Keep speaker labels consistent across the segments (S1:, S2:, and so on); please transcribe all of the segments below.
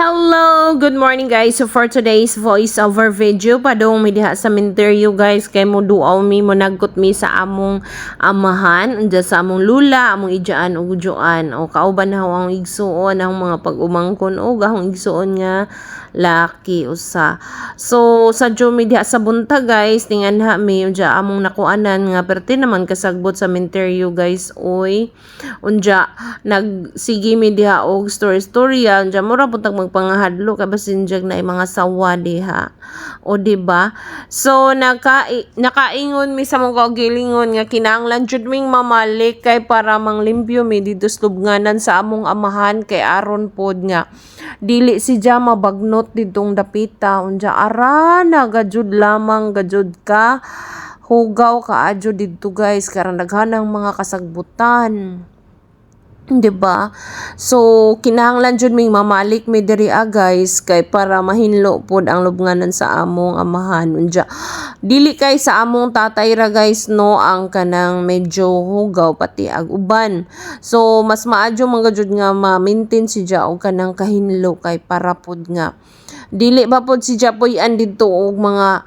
S1: Hello! Good morning guys. So for today's voiceover video, padong mi diha sa minteryo guys kay mo duaw mi mo nagkot mi sa among amahan, unda sa among lula, among ijaan ug ujuan. O kauban na ang igsuon ang mga pag-umangkon o gahong igsuon nga laki usa. So sa Jomi diha sa bunta guys, tingan ha mi unja among nakuanan nga perti naman kasagbot sa minteryo guys oy. Unja nagsige mi diha og story storya unja mura kay basin jag na mga sawa diha. O di ba? So naka nakaingon mi sa mga gilingon nga kinahanglan jud ming mamalik kay para manglimpyo mi dito sa sa among amahan kay aron pod nga dili si ja mabagnot ditong dapita unja ara na gajud lamang gajud ka hugaw ka adyo dito guys karon daghanang mga kasagbutan. 'Di ba? So kinahanglan jud ming mamalik mi diri ah, guys kay para mahinlo pod ang lubnganan sa among amahan unya. Dili kay sa among tatay ra guys no ang kanang medyo hugaw pati ag uban. So mas maadyo man jud nga ma-maintain si og kanang kahinlo kay para pod nga dili ba pod si Japoy-an didto og mga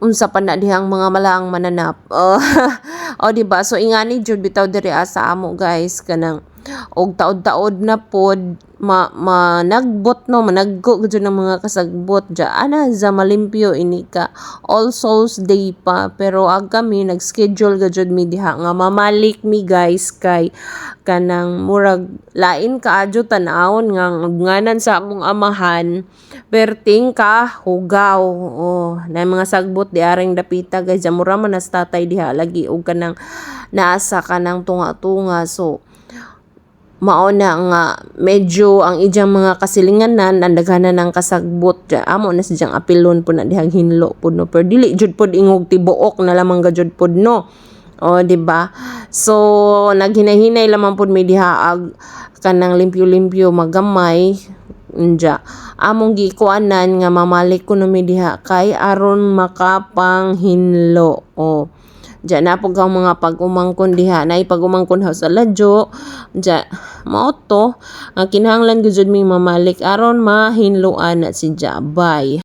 S1: unsa pa na dihang mga malaang mananap. Oh, oh di ba? So ingani jud bitaw diri ah, sa amo guys kanang og taod-taod na pod ma, managbot no managgo gud ng mga kasagbot. Ja ana za malimpyo ini ka. All Souls Day pa pero ag kami nag-schedule gud mi diha nga mamalik mi guys kay kanang murag lain kaadyo tan-awon nga nganan sa among amahan. Perting ka hugaw. Oh na mga sagbot di aring dapita guys. Ja mura man tatay diha lagi og kanang naasa kanang tunga-tunga. So mao na nga medyo ang ijang mga kasilinganan ang daghanan ng kasagbot. Ja amo na sidyang apilon po na dihang hinlo po no? Pero dili jud pod ingog tibuok na lamang gajud pod no? O di ba? So naghinahinay lamang pod may diha ag kanang limpyo-limpyo magamay. Unja, among gikuanan nga mamalik ko no mi diha kay aron makapang hinlo. O, Diyan na po ang mga pag-umangkon diha na pag-umangkon ha sa ladyo. Diyan, mao to. Ang kinahanglan gyud mi mamalik aron mahinluan na si Jabay.